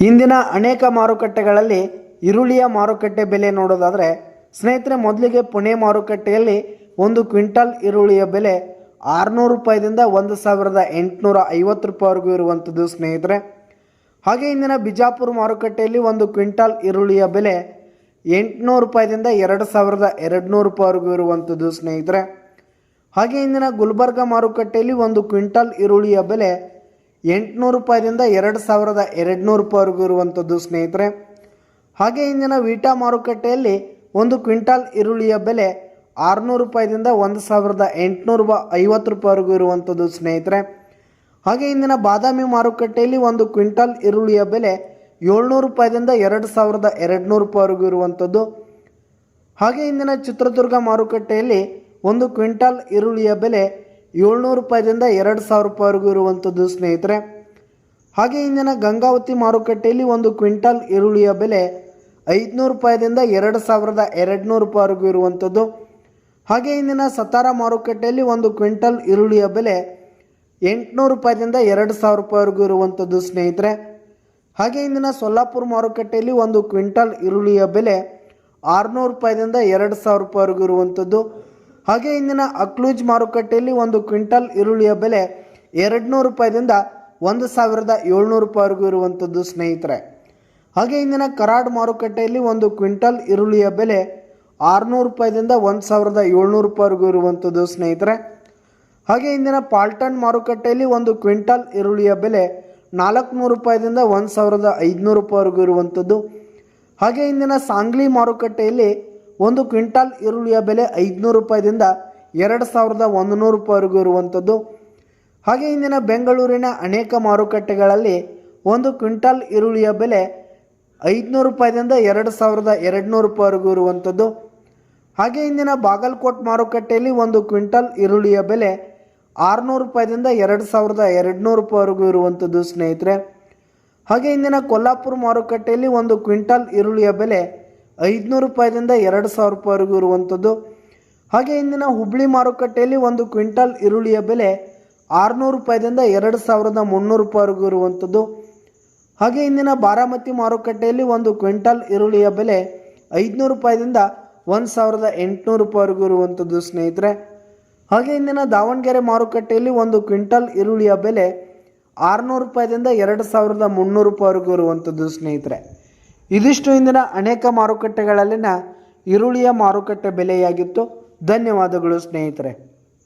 ಇಂದಿನ ಅನೇಕ ಮಾರುಕಟ್ಟೆಗಳಲ್ಲಿ ಈರುಳ್ಳಿಯ ಮಾರುಕಟ್ಟೆ ಬೆಲೆ ನೋಡೋದಾದರೆ, ಸ್ನೇಹಿತರೆ, ಮೊದಲಿಗೆ ಪುಣೆ ಮಾರುಕಟ್ಟೆಯಲ್ಲಿ ಒಂದು ಕ್ವಿಂಟಲ್ ಈರುಳ್ಳಿಯ ಬೆಲೆ ಆರುನೂರು ರೂಪಾಯಿದಿಂದ ಒಂದು ಸಾವಿರದ ಎಂಟುನೂರ ಐವತ್ತು ರೂಪಾಯಿವರೆಗೂ ಇರುವಂಥದ್ದು ಸ್ನೇಹಿತರೆ. ಹಾಗೆ ಇಂದಿನ ಬಿಜಾಪುರ ಮಾರುಕಟ್ಟೆಯಲ್ಲಿ ಒಂದು ಕ್ವಿಂಟಲ್ ಈರುಳ್ಳಿಯ ಬೆಲೆ ಎಂಟುನೂರು ರೂಪಾಯಿದಿಂದ ಎರಡು ಸಾವಿರದ ಎರಡುನೂರು ರೂಪಾಯಿವರೆಗೂ ಇರುವಂಥದ್ದು ಸ್ನೇಹಿತರೆ. ಹಾಗೆ ಇಂದಿನ ಗುಲ್ಬರ್ಗ ಮಾರುಕಟ್ಟೆಯಲ್ಲಿ ಒಂದು ಕ್ವಿಂಟಲ್ ಈರುಳ್ಳಿಯ ಬೆಲೆ ಎಂಟುನೂರು ರೂಪಾಯಿದಿಂದ ಎರಡು ಸಾವಿರದ ಎರಡುನೂರು ರೂಪಾಯಿವರೆಗೂ ಇರುವಂಥದ್ದು ಸ್ನೇಹಿತರೆ. ಹಾಗೆ ಇಂದಿನ ವೀಟಾ ಮಾರುಕಟ್ಟೆಯಲ್ಲಿ ಒಂದು ಕ್ವಿಂಟಾಲ್ ಈರುಳ್ಳಿಯ ಬೆಲೆ ಆರುನೂರು ರೂಪಾಯಿದಿಂದ ಒಂದು ಸಾವಿರದ ಎಂಟುನೂರು ಐವತ್ತು ರೂಪಾಯಿವರೆಗೂ ಇರುವಂಥದ್ದು ಸ್ನೇಹಿತರೆ. ಹಾಗೆ ಇಂದಿನ ಬಾದಾಮಿ ಮಾರುಕಟ್ಟೆಯಲ್ಲಿ ಒಂದು ಕ್ವಿಂಟಾಲ್ ಈರುಳ್ಳಿಯ ಬೆಲೆ ಏಳ್ನೂರು ರೂಪಾಯಿದಿಂದ ಎರಡು ಸಾವಿರದ ಎರಡುನೂರು ರೂಪಾಯಿವರೆಗೂ ಇರುವಂಥದ್ದು. ಹಾಗೆ ಇಂದಿನ ಚಿತ್ರದುರ್ಗ ಮಾರುಕಟ್ಟೆಯಲ್ಲಿ ಒಂದು ಕ್ವಿಂಟಾಲ್ ಈರುಳ್ಳಿಯ ಬೆಲೆ ಏಳ್ನೂರು ರೂಪಾಯಿದಿಂದ ಎರಡು ಸಾವಿರ ರೂಪಾಯಿವರೆಗೂ ಇರುವಂಥದ್ದು ಸ್ನೇಹಿತರೆ. ಹಾಗೆ ಇಂದಿನ ಗಂಗಾವತಿ ಮಾರುಕಟ್ಟೆಯಲ್ಲಿ ಒಂದು ಕ್ವಿಂಟಲ್ ಈರುಳ್ಳಿಯ ಬೆಲೆ ಐದುನೂರು ರೂಪಾಯಿದಿಂದ ಎರಡು ಸಾವಿರದ ಎರಡುನೂರು ರೂಪಾಯಿವರೆಗೂ ಇರುವಂಥದ್ದು. ಹಾಗೆ ಇಂದಿನ ಸತಾರ ಮಾರುಕಟ್ಟೆಯಲ್ಲಿ ಒಂದು ಕ್ವಿಂಟಲ್ ಈರುಳ್ಳಿಯ ಬೆಲೆ ಎಂಟುನೂರು ರೂಪಾಯಿದಿಂದ ಎರಡು ಸಾವಿರ ರೂಪಾಯಿವರೆಗೂ ಇರುವಂಥದ್ದು ಸ್ನೇಹಿತರೆ. ಹಾಗೆ ಇಂದಿನ ಸೊಲ್ಲಾಪುರ ಮಾರುಕಟ್ಟೆಯಲ್ಲಿ ಒಂದು ಕ್ವಿಂಟಲ್ ಈರುಳ್ಳಿಯ ಬೆಲೆ ಆರುನೂರು ರೂಪಾಯಿದಿಂದ ಎರಡು ಸಾವಿರ ರೂಪಾಯಿವರೆಗೂ ಇರುವಂಥದ್ದು. ಹಾಗೆ ಇಂದಿನ ಅಕ್ಲೂಜ್ ಮಾರುಕಟ್ಟೆಯಲ್ಲಿ ಒಂದು ಕ್ವಿಂಟಲ್ ಈರುಳ್ಳಿಯ ಬೆಲೆ ಎರಡು ನೂರು ರೂಪಾಯಿದಿಂದ ಒಂದು ಸಾವಿರದ ಏಳ್ನೂರು ರೂಪಾಯಿವರೆಗೂ ಇರುವಂಥದ್ದು ಸ್ನೇಹಿತರೆ. ಹಾಗೆ ಇಂದಿನ ಕರಾಡ್ ಮಾರುಕಟ್ಟೆಯಲ್ಲಿ ಒಂದು ಕ್ವಿಂಟಲ್ ಈರುಳ್ಳಿಯ ಬೆಲೆ ಆರುನೂರು ರೂಪಾಯಿದಿಂದ ಒಂದು ಸಾವಿರದ ಏಳ್ನೂರು ರೂಪಾಯಿವರೆಗೂ ಇರುವಂಥದ್ದು ಸ್ನೇಹಿತರೆ. ಹಾಗೆ ಇಂದಿನ ಪಾಲ್ಟನ್ ಮಾರುಕಟ್ಟೆಯಲ್ಲಿ ಒಂದು ಕ್ವಿಂಟಲ್ ಈರುಳ್ಳಿಯ ಬೆಲೆ ನಾಲ್ಕುನೂರು ರೂಪಾಯಿದಿಂದ ಒಂದು ಸಾವಿರದ ಐದುನೂರು ರೂಪಾಯಿವರೆಗೂ ಇರುವಂಥದ್ದು. ಹಾಗೆ ಇಂದಿನ ಸಾಂಗ್ಲಿ ಮಾರುಕಟ್ಟೆಯಲ್ಲಿ ಒಂದು ಕ್ವಿಂಟಾಲ್ ಈರುಳ್ಳಿಯ ಬೆಲೆ ಐದುನೂರು ರೂಪಾಯಿದಿಂದ ಎರಡು ಸಾವಿರದ ಒಂದು ನೂರು ರೂಪಾಯಿವರೆಗೂ ಇರುವಂಥದ್ದು. ಹಾಗೆ ಇಂದಿನ ಬೆಂಗಳೂರಿನ ಅನೇಕ ಮಾರುಕಟ್ಟೆಗಳಲ್ಲಿ ಒಂದು ಕ್ವಿಂಟಾಲ್ ಈರುಳ್ಳಿಯ ಬೆಲೆ ಐದುನೂರು ರೂಪಾಯಿದಿಂದ ಎರಡು ಸಾವಿರದ ಎರಡುನೂರು ರೂಪಾಯಿವರೆಗೂ ಇರುವಂಥದ್ದು. ಹಾಗೆ ಇಂದಿನ ಬಾಗಲಕೋಟ್ ಮಾರುಕಟ್ಟೆಯಲ್ಲಿ ಒಂದು ಕ್ವಿಂಟಲ್ ಈರುಳ್ಳಿಯ ಬೆಲೆ ಆರುನೂರು ರೂಪಾಯಿದಿಂದ ಎರಡು ಸಾವಿರದ ಎರಡುನೂರು ರೂಪಾಯಿವರೆಗೂ ಇರುವಂಥದ್ದು ಸ್ನೇಹಿತರೆ. ಹಾಗೆ ಇಂದಿನ ಕೊಲ್ಲಾಪುರ ಮಾರುಕಟ್ಟೆಯಲ್ಲಿ ಒಂದು ಕ್ವಿಂಟಲ್ ಈರುಳ್ಳಿಯ ಬೆಲೆ ಐದುನೂರು ರೂಪಾಯಿದಿಂದ ಎರಡು ಸಾವಿರ ರೂಪಾಯಿವರೆಗೂ ಇರುವಂಥದ್ದು. ಹಾಗೆ ಇಂದಿನ ಹುಬ್ಳಿ ಮಾರುಕಟ್ಟೆಯಲ್ಲಿ ಒಂದು ಕ್ವಿಂಟಲ್ ಈರುಳ್ಳಿಯ ಬೆಲೆ ಆರುನೂರು ರೂಪಾಯಿದಿಂದ ಎರಡು ಸಾವಿರದ ಮುನ್ನೂರು ರೂಪಾಯಿವರೆಗೂ ಇರುವಂಥದ್ದು. ಹಾಗೆ ಇಂದಿನ ಬಾರಾಮತಿ ಮಾರುಕಟ್ಟೆಯಲ್ಲಿ ಒಂದು ಕ್ವಿಂಟಲ್ ಈರುಳ್ಳಿಯ ಬೆಲೆ ಐದುನೂರು ರೂಪಾಯಿದಿಂದ ಒಂದು ಸಾವಿರದ ಎಂಟುನೂರು ರೂಪಾಯಿವರೆಗೂ ಇರುವಂಥದ್ದು ಸ್ನೇಹಿತರೆ. ಹಾಗೆ ಇಂದಿನ ದಾವಣಗೆರೆ ಮಾರುಕಟ್ಟೆಯಲ್ಲಿ ಒಂದು ಕ್ವಿಂಟಲ್ ಈರುಳ್ಳಿಯ ಬೆಲೆ ಆರುನೂರು ರೂಪಾಯಿದಿಂದ ಎರಡು ಸಾವಿರದ ಮುನ್ನೂರು ರೂಪಾಯಿವರೆಗೂ ಇರುವಂಥದ್ದು ಸ್ನೇಹಿತರೆ. ಇದಿಷ್ಟು ಇಂದಿನ ಅನೇಕ ಮಾರುಕಟ್ಟೆಗಳಲ್ಲಿನ ಈರುಳ್ಳಿಯ ಮಾರುಕಟ್ಟೆ ಬೆಲೆಯಾಗಿತ್ತು. ಧನ್ಯವಾದಗಳು ಸ್ನೇಹಿತರೆ.